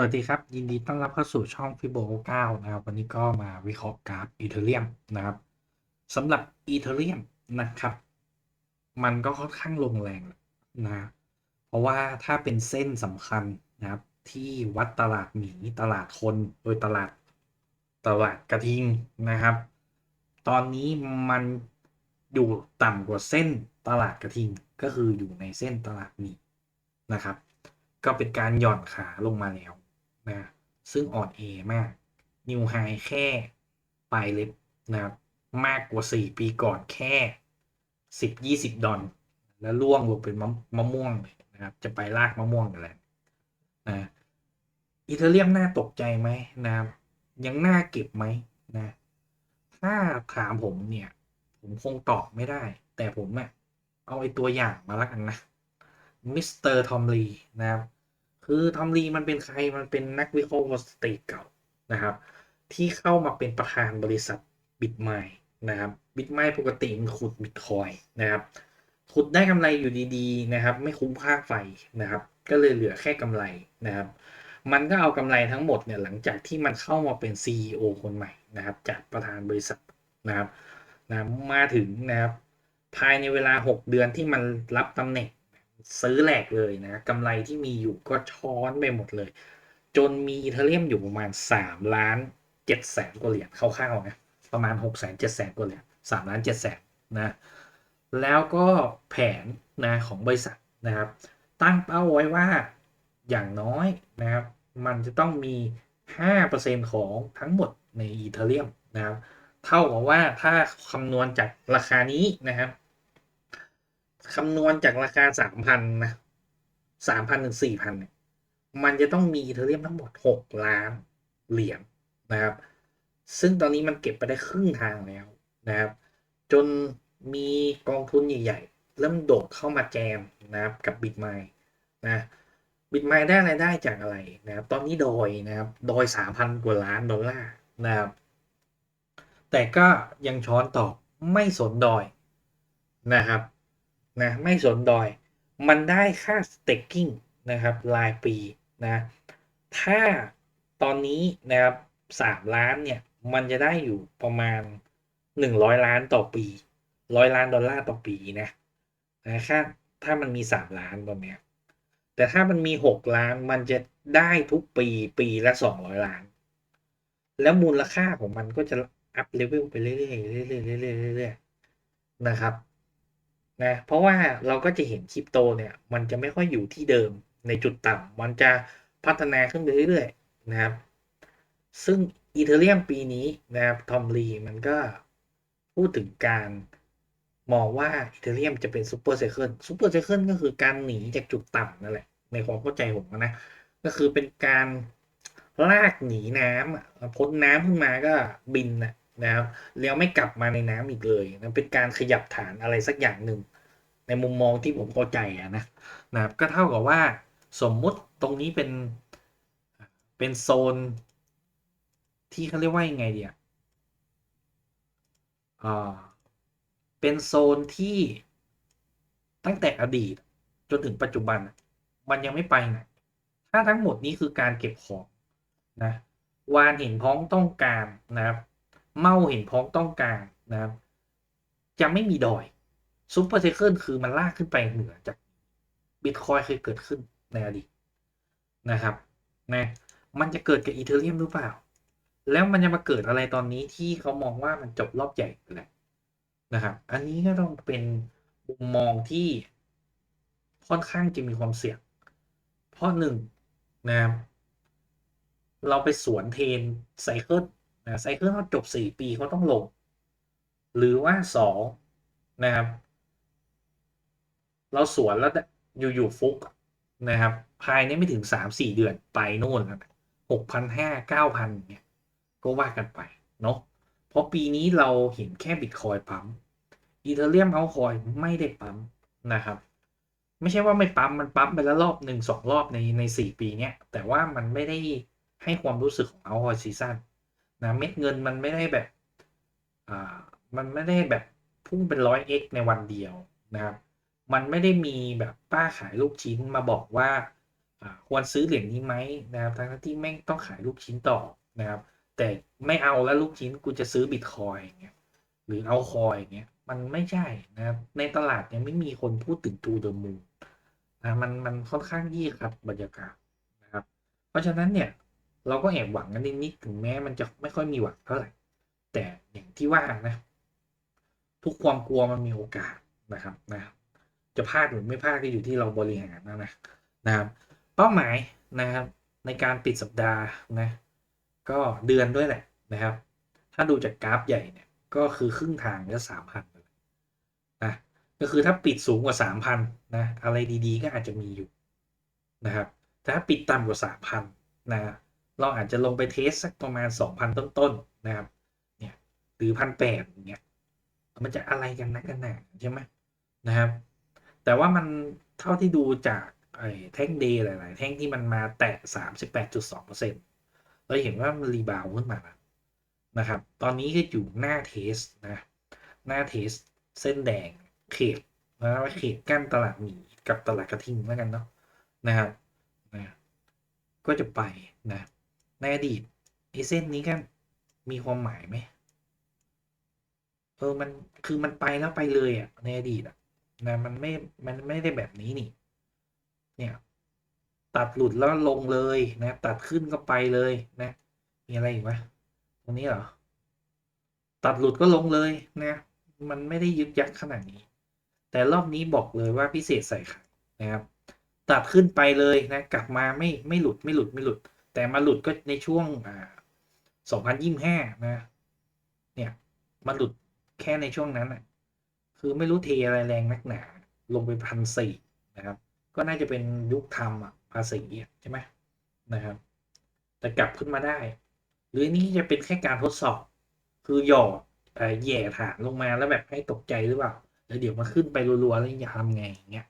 วัสดีครับ ยินดีต้อนรับเข้าสู่ช่อง Fibo 9นะครับ วันนี้ก็มาวิเคราะห์กราฟอีเทเรียมนะครับสำหรับอีเทเรียมนะครับ มันก็ค่อนข้างลงแรงนะเพราะว่าถ้าเป็นเส้นสำคัญนะครับ ที่วัดตลาดหมีตลาดคนโดยตลาดตลาดกระทิงนะครับ ตอนนี้มันอยู่ต่ำกว่าเส้นตลาดกระทิงก็คืออยู่ในเส้นตลาดหมีนะครับ ก็เป็นการหย่อนขาลงมาแล้ว นะ ซึ่งอ่อนเอมาก นิวไฮแค่ปลายเล็บนะครับมากกว่า 4 ปีก่อนแค่ 10 20 ดอลแล้วล่วงลงเป็นมะมะม่วงเลยนะครับ จะไปลากมะม่วงกันแล้วนะอีเทเรียมน่าตกใจไหมนะครับ ยังน่าเก็บไหมนะ ถ้าถามผมเนี่ย ผมคงตอบไม่ได้ แต่ผมอะเอาไอ้ตัวอย่างมาล้วกันนะมิสเตอร์ทอมลีนะครับ คือทอมลีมันเป็นใครมันเป็นนักวิเคราะห์วอลสตรีทเก่านะครับ ที่เข้ามาเป็นประธานบริษัทบิตไมนะครับบิตไมปกติมันขุดบิตคอยนะครับขุดได้กำไรอยู่ดีๆนะครับ ไม่คุ้มค่าไฟนะครับ ก็เลยเหลือแค่กำไรนะครับ มันก็เอากำไรทั้งหมดเนี่ยหลังจากที่มันเข้ามาเป็น CEO คนใหม่นะครับ จากประธานบริษัทนะครับนะมาถึงนะครับ ภายในเวลา 6 เดือนที่มันรับตำแหน่ง ซื้อแหลกเลยนะกำไรที่มีอยู่ก็ช้อนไปหมดเลย จนมีอีเทเรียมอยู่ประมาณ3ล้าน7แสนกว่าเหรียญคร่าวๆนะประมาณ6แสน7แสนกว่าเหรียญ3ล้าน7แสนนะแล้วก็แผนนะของบริษัทนะครับ ตั้งเป้าไว้ว่าอย่างน้อยนะครับ มันจะต้องมี 5%ของทั้งหมดในอีเทเรียมนะครับ เท่ากับว่าถ้าคำนวณจากราคานี้นะครับ คำนวณจากราคาสามพันนะสามพันถึงสี่พันเนี่ย มันจะต้องมีเทเรียมทั้งหมดหกล้านเหรียญนะครับ ซึ่งตอนนี้มันเก็บไปได้ครึ่งทางแล้วนะครับ จนมีกองทุนใหญ่ๆ เริ่มโดดเข้ามาแจมนะครับกับบิตไมนะบิตไมได้รายได้จากอะไรนะครับ ตอนนี้โดยนะครับโดยสามพันกว่าล้านดอลลาร์นะครับ แต่ก็ยังช้อนตอบไม่สนดอยนะครับ นะไม่สนดอย มันได้ค่า staking นะครับรายปีนะถ้าตอนนี้นะครับสามล้านเนี่ยมันจะได้อยู่ประมาณหนึ่งร้อยล้านต่อปีร้อยล้านดอลลาร์ต่อปีนะนะค่าถ้ามันมีสามล้านตอนเนี้ยแต่ถ้ามันมีหกล้านมันจะได้ทุกปีปีละสองร้อยล้าน แล้วมูลค่าของมันก็จะอัพเลเวลไปเรื่อยๆเรื่อยๆเรื่อยๆนะครับ นะเพราะว่าเราก็จะเห็นคริปโตเนี่ยมันจะไม่ค่อยอยู่ที่เดิมในจุดต่ำมันจะพัฒนาขึ้นไปเรื่อยๆนะครับ ซึ่งอีเทเรียมปีนี้นะครับทอมลีมันก็พูดถึงการมองว่าอีเทเรียมจะเป็นซูเปอร์ไซเคิลซูเปอร์ไซเคิลก็คือการหนีจากจุดต่ำนั่นแหละ ในความเข้าใจผมนะ ก็คือเป็นการลากหนีน้ำพ้นน้ำขึ้นมาก็บินนะ นะครับแล้วไม่กลับมาในน้ำอีกเลยนะเป็นการขยับฐานอะไรสักอย่างหนึ่ง ในมุมมองที่ผมเข้าใจนะนะครับก็เท่ากับว่าสมมุติตรงนี้เป็นเป็นโซน ที่เขาเรียกว่ายังไงเดียอ่าเป็นโซนที่ตั้งแต่อดีตจนถึงปัจจุบัน มันยังไม่ไปไหนถ้าทั้งหมดนี้คือการเก็บของนะวานเห็นพ้องต้องการนะครับ เมาเห็นพ้องต้องการนะครับ จะไม่มีดอยซูเปอร์ไซเคิลคือมันลากขึ้นไปเหนือจากบิตคอยเคยเกิดขึ้นในอดีตนะครับนะมันจะเกิดกับอีเทเรียมหรือเปล่า แล้วมันจะมาเกิดอะไรตอนนี้ที่เขามองว่ามันจบรอบใหญ่แล้วนะครับ อันนี้ก็ต้องเป็นมุมมองที่ค่อนข้างจะมีความเสี่ยง เพราะหนึ่งนะครับเราไปสวนเทนไซเคิล ไซเคิลเขาจบสี่ปีเขาต้องลง หรือว่าสองนะครับ เราสวนแล้วอยู่ๆฟุกนะครับ ภายในไม่ถึงสามสี่เดือนไปโน่นหกพันห้าเก้าพันเนี่ยก็ว่ากันไปเนาะเพราะปีนี้เราเห็นแค่บิตคอยปั๊มอีเทเรียมเอาคอยไม่ได้ปั๊มนะครับ ไม่ใช่ว่าไม่ปั๊มมันปั๊มไปแล้วรอบหนึ่งสองรอบในในสี่ปีเนี้ยแต่ว่ามันไม่ได้ให้ความรู้สึกของเอาคอยซีซั่น นะเม็ดเงินมันไม่ได้แบบอ่ามันไม่ได้แบบพุ่งเป็นร้อยเอ็กในวันเดียวนะครับ มันไม่ได้มีแบบป้าขายลูกชิ้นมาบอกว่าอ่าควรซื้อเหรียญนี้ไหมนะครับทั้งที่แม่งต้องขายลูกชิ้นต่อนะครับ แต่ไม่เอาแล้วลูกชิ้นกูจะซื้อบิตคอยอย่างเงี้ยหรือเอาคอยอย่างเงี้ยมันไม่ใช่นะครับในตลาดเนี่ยไม่มีคนพูดถึงทูเดอะมูนนะมันมันค่อนข้างยี่ครับบรรยากาศนะครับ เพราะฉะนั้นเนี่ย เราก็แอบหวังกันนิดๆถึงแม้มันจะไม่ค่อยมีหวังเท่าไหร่แต่อย่างที่ว่านะ ทุกความกลัวมันมีโอกาสนะครับนะบจะพลาดหรือไม่พลาดก็อยู่ที่เราบริหารนะนะนะครับ เป้าหมายนะครับ ในการปิดสัปดาห์นะ ก็เดือนด้วยแหละนะครับ ถ้าดูจากกราฟใหญ่เนี่ยก็คือครึ่งทางก็สามพันนะก็คือถ้าปิดสูงกว่าสามพันนะอะไรดีๆก็อาจจะมีอยู่นะครับแต่ถ้าปิดต่ำกว่าสามพันนะ เราอาจจะลงไปเทสสักประมาณสองพันต้นๆนะครับ เนี่ยหรือพันแปดอย่างเงี้ย มันจะอะไรกันนักกันหนาใช่ไหมนะครับ แต่ว่ามันเท่าที่ดูจากไอ้แท่งเดย์หลาย ๆ แท่งที่มันมาแตะสามสิบแปดจุดสองเปอร์เซ็นต์เราเห็นว่ามันรีบาวขึ้นมาแล้วนะครับ ตอนนี้ก็อยู่หน้าเทสนะ หน้าเทสเส้นแดงเขตนะว่าเขตกั้นตลาดหมีกับตลาดกระทิงแล้วกันเนาะนะครับนะก็จะไปนะ ในอดีตไอ้เส้นนี้กันมีความหมายไหมเออมันคือมันไปแล้วไปเลยอะ ในอดีตอะนะมันไม่มันไม่ได้แบบนี้นี่ เนี่ย ตัดหลุดแล้วลงเลยนะ ตัดขึ้นก็ไปเลยนะ มีอะไรอีกไหมตรงนี้เหรอตัดหลุดก็ลงเลยนะ มันไม่ได้ยึกยักขนาดนี้ แต่รอบนี้บอกเลยว่าพิเศษใส่ไข่นะครับ ตัดขึ้นไปเลยนะ กลับมาไม่ไม่หลุดไม่หลุดไม่หลุด แต่มาหลุดก็ในช่วงอ่าสองพันยี่ห้านะ เนี่ยมาหลุดแค่ในช่วงนั้นอะ คือไม่รู้เทอะไรแรงนักหนา ลงไปพันสี่นะครับ ก็น่าจะเป็นยุคทำอะภาษีใช่ไหมนะครับ แต่กลับขึ้นมาได้ หรือนี่จะเป็นแค่การทดสอบ คือหย่อแหย่ฐานลงมาแล้วแบบให้ตกใจหรือเปล่า แล้วเดี๋ยวมาขึ้นไปรัวๆแล้วจะทำไงอย่างเงี้ย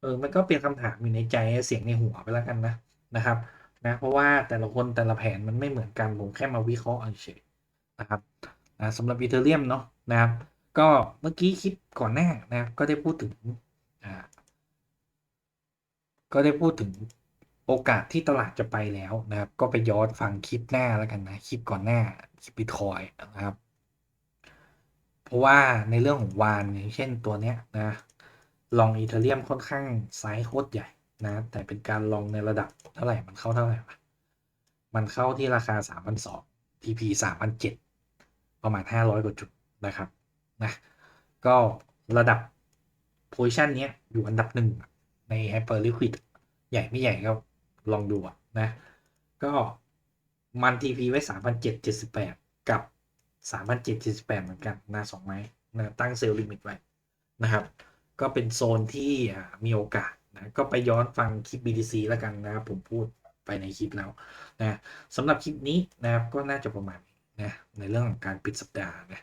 เออ มันก็เป็นคำถามอยู่ในใจเสียงในหัวไปแล้วกันนะนะครับ นะเพราะว่าแต่ละคนแต่ละแผนมันไม่เหมือนกันผมแค่มาวิเคราะห์เฉยนะครับนะสำหรับอีเทเรียมเนาะนะครับก็เมื่อกี้คลิปก่อนหน้านะครับก็ได้พูดถึงอ่าก็ได้พูดถึงโอกาสที่ตลาดจะไปแล้วนะครับ ก็ไปย้อนฟังคลิปหน้าแล้วกันนะ คลิปก่อนหน้าคลิปบิตคอยนะครับ เพราะว่าในเรื่องของวานอย่างเช่นตัวเนี้ยนะลองอีเทเรียมค่อนข้างไซส์โคตรใหญ่ นะแต่เป็นการลองในระดับเท่าไหร่มันเข้าเท่าไหร่วะมันเข้าที่ราคา 3,200 TP 3 0 0 ประมาณ 500 กว่าจุดนะครับนะก็ระดับโพซิชันนี้อยู่อันดับหนึ่งใน Hyper Liquid ใหญ่ไม่ใหญ่ก็ลองดูนะ ก็มัน TP ไว้ 3,778 กับ 3,778 เหมือนกันนะสองไม้นะตั้งเซลล์ลิมิตไว้นะครับ ก็เป็นโซนที่มีโอกาส นะก็ไปย้อนฟังคลิป BTC แล้วกันนะครับ ผมพูดไปในคลิปแล้วนะสำหรับคลิปนี้นะครับก็น่าจะประมาณนะในเรื่องของการปิดสัปดาห์นะ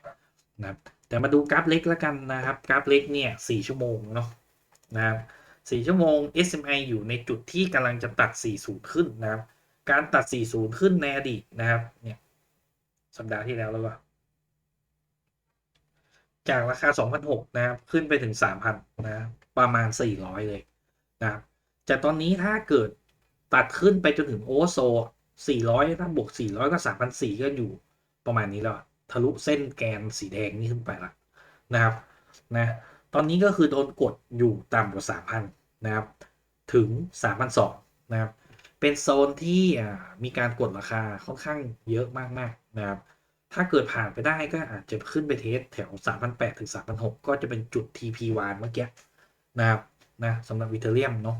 นะครับแต่มาดูกราฟเล็กแล้วกันนะครับ กราฟเล็กเนี่ย4ชั่วโมงเนาะนะครับ4ชั่วโมง SMI อยู่ในจุดที่กำลังจะตัด 40 ขึ้นนะครับ การตัด 40 ขึ้นในอดีตนะครับ เนี่ยสัปดาห์ที่แล้วแล้วก็จากราคา2,600นะครับ ขึ้นไปถึง 3,000 นะ ประมาณ 400 เลย นะครับจากตอนนี้ถ้าเกิดตัดขึ้นไปจนถึงโอเวอร์โซ400ถ้าบวก 400 ก็3,400ก็อยู่ประมาณนี้แล้วทะลุเส้นแกนสีแดงนี่ขึ้นไปละนะครับนะตอนนี้ก็คือโดนกดอยู่ต่ำกว่า 3,000 นะครับ ถึง3,200นะครับ เป็นโซนที่มีการกดราคาค่อนข้างเยอะมากๆนะครับ ถ้าเกิดผ่านไปได้ก็อาจจะขึ้นไปเทสแถว3,800ถึง3,600ก็จะเป็นจุด TP วานเมื่อกี้นะครับ นะสำหรับวิเทเรียมเนาะ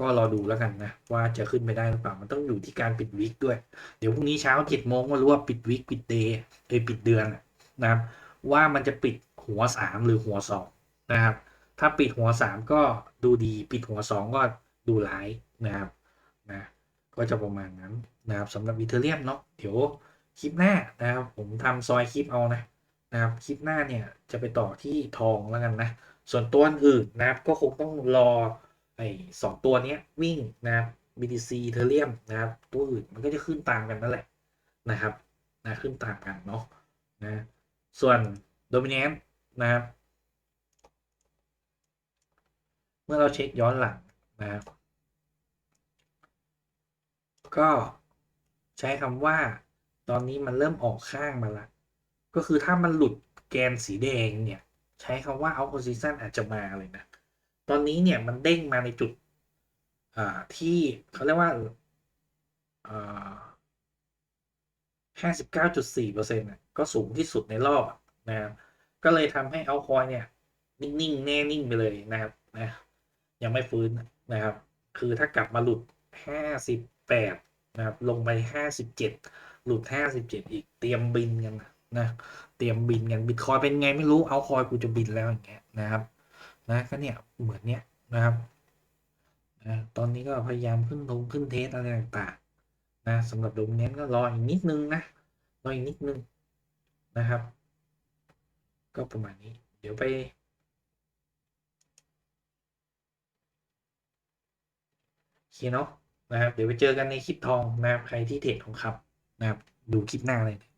ก็รอดูแล้วกันนะว่าจะขึ้นไปได้หรือเปล่ามันต้องอยู่ที่การปิดวิกด้วย เดี๋ยวพรุ่งนี้เช้า7โมงก็รู้ว่าปิดวิกปิดเดย์เอยปิดเดือนนะครับว่ามันจะปิดหัว3หรือหัว2นะครับ ถ้าปิดหัว3ก็ดูดีปิดหัว2ก็ดูร้ายนะครับนะก็จะประมาณนั้นนะครับสำหรับวิเทเรียมเนาะเดี๋ยวคลิปหน้านะครับผมทำซอยคลิปเอานะนะครับคลิปหน้าเนี่ยจะไปต่อที่ทองแล้วกันนะ ส่วนตัวอื่นนะครับก็คงต้องรอไอ้สองตัวนี้วิ่งนะครับ BTC เทเรียมนะครับ ตัวอื่นมันก็จะขึ้นตามกันนั่นแหละนะครับนะขึ้นตามกันเนาะนะส่วน Dominant นะครับ เมื่อเราเช็คย้อนหลังนะครับก็ใช้คำว่าตอนนี้มันเริ่มออกข้างมาละ ก็คือถ้ามันหลุดแกนสีแดงเนี่ย ใช้คำว่า out position อาจจะมาเลยนะ ตอนนี้เนี่ยมันเด้งมาในจุดอ่าที่เขาเรียกว่าอ่าห้าสิบเก้าจุดสี่เปอร์เซ็นต์ก็สูงที่สุดในรอบนะครับก็เลยทำให้เอาคอยเนี่ย นิ่งๆ แน่นิ่งไปเลยนะครับนะยังไม่ฟื้นนะครับ คือถ้ากลับมาหลุดห้าสิบแปดนะครับ ลงไปห้าสิบเจ็ดหลุดห้าสิบเจ็ดอีกเตรียมบินกันนะ เตรียมบินกันบิตคอยเป็นไงไม่รู้เอาคอยกูจะบินแล้วอย่างเงี้ยนะครับนะก็เนี่ยเหมือนเนี้ยนะครับนะตอนนี้ก็พยายามขึ้นลงขึ้นเทสอะไรต่างๆนะสำหรับโดมเน้นก็รออีกนิดนึงนะรออีกนิดนึงนะครับ ก็ประมาณนี้เดี๋ยวไปโอเคเนาะนะครับ เดี๋ยวไปเจอกันในคลิปทองนะครับ ใครที่เทรดทองคำนะครับ ดูคลิปหน้าเลย